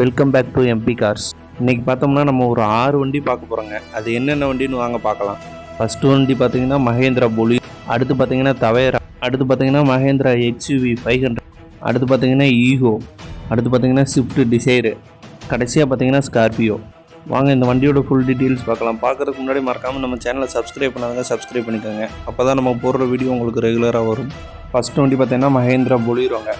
Welcome back to MP cars இன்றைக்கி பார்த்தோம்னா நம்ம ஒரு ஆறு வண்டி பார்க்க போகிறோங்க அது என்னென்ன வண்டின்னு வாங்க பார்க்கலாம். ஃபஸ்ட்டு வண்டி பார்த்தீங்கன்னா மகேந்திரா பொலி. அடுத்து பார்த்தீங்கன்னா தவேரா. அடுத்து பார்த்தீங்கன்னா மகேந்திரா ஹெச்யூவி ஃபைவ் ஹண்ட்ரட் அடுத்து பார்த்தீங்கன்னா ஈகோ. அடுத்து பார்த்தீங்கன்னா ஸ்விஃப்ட் டிசைரு கடைசியாக பார்த்தீங்கன்னா ஸ்கார்பியோ வாங்க இந்த வண்டியோட ஃபுல் டீட்டெயில்ஸ் பார்க்கலாம். பார்க்குறதுக்கு முன்னாடி மறக்காமல் நம்ம சேனலை சப்ஸ்கிரைப் பண்ணாதங்க. சப்ஸ்கிரைப் பண்ணிக்கோங்க. அப்போ தான் நம்ம போடுற வீடியோ உங்களுக்கு ரெகுலராக வரும். ஃபஸ்ட்டு வண்டி பார்த்தீங்கன்னா மகேந்திரா பொலிரோங்க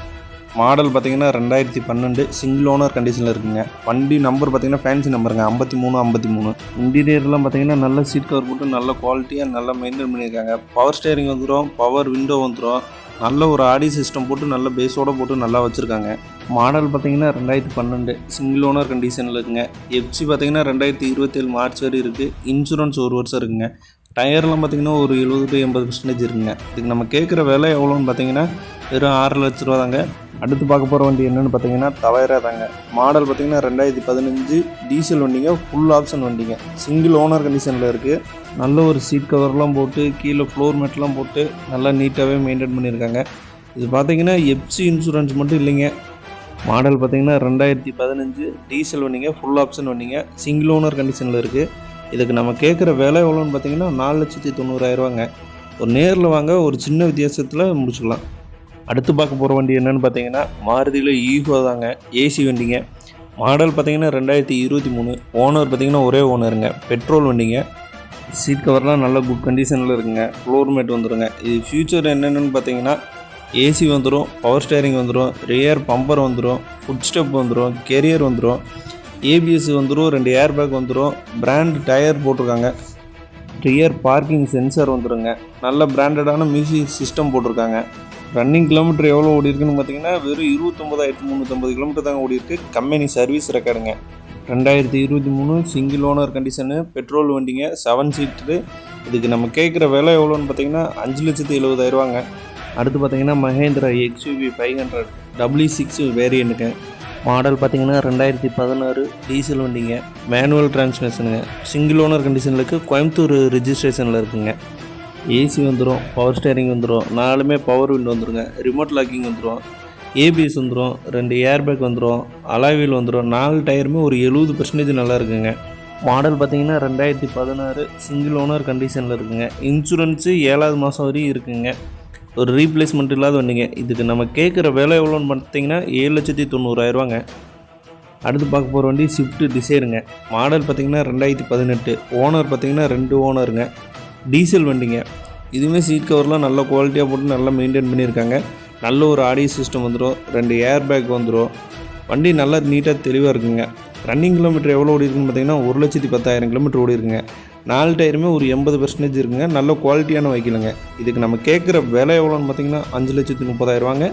மாடல் பார்த்தீங்கன்னா ரெண்டாயிரத்தி பன்னெண்டு சிங்கிள் ஓனர் கண்டிஷனில் இருக்குங்க. வண்டி நம்பர் பார்த்தீங்கன்னா ஃபேன்சி நம்பருங்க ஐம்பத்தி மூணு ஐம்பத்தி மூணு. இன்டீரியர்லாம் பார்த்தீங்கன்னா நல்ல சீட் கவர் போட்டு நல்ல குவாலிட்டியாக நல்லா மெயின்டைன் பண்ணியிருக்காங்க. பவர் ஸ்டேரிங் வந்துடும் பவர் விண்டோ வந்துடும் நல்ல ஒரு ஆடி சிஸ்டம் போட்டு நல்ல பேஸோட போட்டு நல்லா வச்சுருக்காங்க. மாடல் பார்த்தீங்கன்னா ரெண்டாயிரத்தி பன்னெண்டு சிங்கிள் ஓனர் கண்டிஷனில் இருக்குங்க. எஃப்சி பார்த்தீங்கன்னா ரெண்டாயிரத்தி இருபத்தேழு மார்ச் வரை இருக்குது இன்சூரன்ஸ் ஒரு வருஷம் இருக்குங்க. டயர்லாம் பார்த்தீங்கன்னா ஒரு எழுபது டு எண்பது பர்சன்டேஜ் இருக்குங்க. இதுக்கு நம்ம கேட்குற விலை எவ்வளோன்னு பார்த்தீங்கன்னா வெறும் ஆறு லட்ச ரூபா தாங்க அடுத்து பார்க்க போகிற வண்டி என்னென்னு பார்த்தீங்கன்னா தவேரா தாங்க. மாடல் பார்த்தீங்கன்னா ரெண்டாயிரத்தி பதினஞ்சு டீசல் வண்டிங்க ஃபுல் ஆப்ஷன் வண்டிங்க. சிங்கிள் ஓனர் கண்டிஷனில் இருக்குது நல்ல ஒரு சீட் கவர்லாம் போட்டு கீழே ஃப்ளோர் மேட்லாம் போட்டு நல்லா நீட்டாகவே மெயின்டைன் பண்ணியிருக்காங்க. இது பார்த்தீங்கன்னா எஃப்சி இன்சூரன்ஸ் மட்டும் இல்லைங்க. மாடல் பார்த்தீங்கன்னா ரெண்டாயிரத்தி பதினஞ்சு டீசல் வண்டிங்க ஃபுல் ஆப்ஷன் வண்டிங்க. சிங்கிள் ஓனர் கண்டிஷனில் இருக்குது இதுக்கு நம்ம கேட்குற விலை எவ்வளோன்னு பார்த்தீங்கன்னா நாலு லட்சத்தி தொண்ணூறாயிரரூவாங்க ஒரு நேரில் வாங்க ஒரு சின்ன வித்தியாசத்தில் முடிச்சுக்கலாம். அடுத்து பார்க்க போகிற வண்டி என்னென்னு பார்த்தீங்கன்னா மாருதியில் ஈகோ தாங்க. ஏசி வண்டிங்க. மாடல் பார்த்தீங்கன்னா ரெண்டாயிரத்தி இருபத்தி மூணு. ஓனர் பார்த்தீங்கன்னா ஒரே ஓனருங்க பெட்ரோல் வண்டிங்க. சீட் கவர்லாம் நல்ல குட் கண்டிஷனில் இருக்குங்க. ஃப்ளோர் மேட் வந்துருங்க. இது ஃபியூச்சர் என்னென்னு பார்த்தீங்கன்னா ஏசி வந்துடும் பவர் ஸ்டேரிங் வந்துடும் ரியர் பம்பர் வந்துடும் ஃபுட் ஸ்டெப் வந்துடும் கெரியர் வந்துடும் ஏபிஎஸ் வந்துடும் ரெண்டு ஏர் பேக் வந்துடும் பிராண்ட் டயர் போட்டிருக்காங்க. ரியர் பார்க்கிங் சென்சர் வந்துடுங்க நல்ல பிராண்டடான மியூசிக் சிஸ்டம் போட்டிருக்காங்க. ரன்னிங் கிலோமீட்டர் எவ்வளோ ஓடி இருக்குன்னு பார்த்தீங்கன்னா வெறும் இருபத்தொம்பதாயிரத்து முந்நூற்றம்பது கிலோமீட்டர் தாங்க ஓடி இருக்கு கம்பெனி சர்வீஸ் ரெக்கார்டுங்க ரெண்டாயிரத்தி இருபத்தி மூணு சிங்கிள் ஓனர் கண்டிஷனு பெட்ரோல் வண்டிங்க செவன் சீட்டு இதுக்கு நம்ம கேட்குற விலை எவ்வளோன்னு பார்த்தீங்கன்னா அஞ்சு லட்சத்தி எழுபதாயிரரூவாங்க அடுத்து பார்த்தீங்கன்னா Mahindra XUV five hundred W six வேரியண்ட்டுங்க model பார்த்தீங்கன்னா ரெண்டாயிரத்தி பதினாறு டீசல் வண்டிங்க. மேனுவல் டிரான்ஸ்மிஷனுங்க சிங்கிள் ஓனர் கண்டிஷனில் இருக்குது கோயம்புத்தூர் ரிஜிஸ்ட்ரேஷனில் இருக்குங்க. ஏசி வந்துடும் பவர் ஸ்டேரிங் வந்துடும் நாலுமே பவர் விண்டோ வந்துருங்க. ரிமோட் லாக்கிங் வந்துடும் ஏபிஎஸ் வந்துடும் ரெண்டு ஏர் பேக் வந்துடும் அலாய்வீல் வந்துடும் நாலு டயருமே ஒரு எழுபது பர்சன்டேஜ் நல்லா இருக்குங்க. மாடல் பார்த்தீங்கன்னா ரெண்டாயிரத்தி பதினாறு சிங்கிள் ஓனர் கண்டிஷனில் இருக்குங்க. இன்சூரன்ஸு ஏழாவது மாதம் வரையும் இருக்குங்க. ஒரு ரீப்ளேஸ்மெண்ட் இல்லாத வண்டிங்க. இதுக்கு நம்ம கேட்குற விலை எவ்வளோன்னு பார்த்தீங்கன்னா ஏழு லட்சத்தி தொண்ணூறாயிரூவாங்க அடுத்து பார்க்க போகிற வண்டி ஸ்விஃப்ட் டிசைருங்க மாடல் பார்த்தீங்கன்னா ரெண்டாயிரத்தி பதினெட்டு. ஓனர் பார்த்தீங்கன்னா ரெண்டு ஓனருங்க டீசல் வண்டிங்க. இதுவுமே சீட் கவர்லாம் நல்ல குவாலிட்டியாக போட்டு நல்லா மெயின்டைன் பண்ணியிருக்காங்க. நல்ல ஒரு ஆடியோ சிஸ்டம் வந்துடும் ரெண்டு ஏர் பேக் வந்துடும் வண்டி நல்லா நீட்டாக தெளிவாக இருக்குங்க. ரன்னிங் கிலோமீட்டர் எவ்வளோ ஓடி இருக்குன்னு பார்த்தீங்கன்னா ஒரு லட்சத்தி பத்தாயிரம் கிலோமீட்டர் ஓடி இருக்குங்க நாலு டயருமே ஒரு எண்பது பர்சன்டேஜ் இருக்குங்க. நல்ல குவாலிட்டியான வைக்கலுங்க இதுக்கு நம்ம கேட்குற விலை எவ்வளோன்னு பார்த்தீங்கன்னா அஞ்சு லட்சத்தி முப்பதாயிரரூவாங்க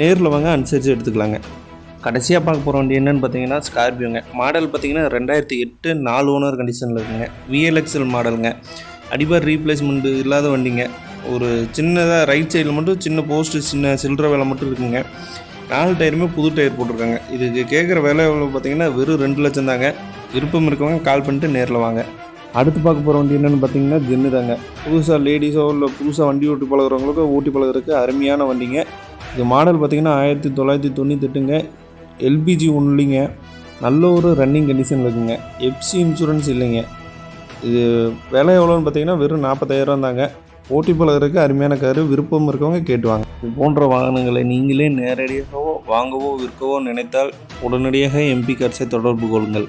நேரில் வாங்க அனுசரித்து எடுத்துக்கலாங்க. கடைசியாக பார்க்க போகிற வண்டி என்னென்னு பார்த்தீங்கன்னா ஸ்கார்பியோங்க மாடல் பார்த்தீங்கன்னா ரெண்டாயிரத்தி எட்டு நாலு ஓனர் கண்டிஷனில் இருக்குங்க. விஎல்எக்ஸ்எல் மாடலுங்க அடிபார் ரீப்ளேஸ்மெண்ட் இல்லாத வண்டிங்க. ஒரு சின்னதாக ரைட் சைடில் மட்டும் சின்ன போஸ்ட்டு சின்ன சில்லற வேலை மட்டும் இருக்குங்க. நாலு டயருமே புது டயர் போட்டிருக்காங்க. இதுக்கு கேட்குற விலை எவ்வளோ பார்த்தீங்கன்னா வெறும் ரெண்டு லட்சம் தாங்க. விருப்பம் இருக்கவங்க கால் பண்ணிட்டு நேரில் வாங்க. அடுத்து பார்க்க போகிற வண்டி என்னென்னு பார்த்தீங்கன்னா ஜென்னு தாங்க. புதுசாக லேடிஸோ இல்லை புதுசாக வண்டி ஓட்டி பழகிறவங்களுக்கோ ஓட்டி பழகுறதுக்கு அருமையான வண்டிங்க. இது மாடல் பார்த்தீங்கன்னா ஆயிரத்தி தொள்ளாயிரத்தி தொண்ணூத்தெட்டுங்க. எல்பிஜி ஒன்லிங்க நல்ல ஒரு ரன்னிங் கண்டிஷன் இருக்குங்க. எஃப்சி இன்சூரன்ஸ் இல்லைங்க. இது விலை எவ்வளோன்னு பார்த்தீங்கன்னா வெறும் நாற்பத்தாயிரம் தாங்க. ஓட்டி பழகிறதுக்கு அருமையான காரு விருப்பம் இருக்கவங்க கேட்டுவாங்க. இது போன்ற வாகனங்களை நீங்களே நேரடியாகவோ வாங்கவோ விற்கவோ நினைத்தால் உடனடியாக எம்பி கார்ஸை தொடர்பு கொள்ளுங்கள்.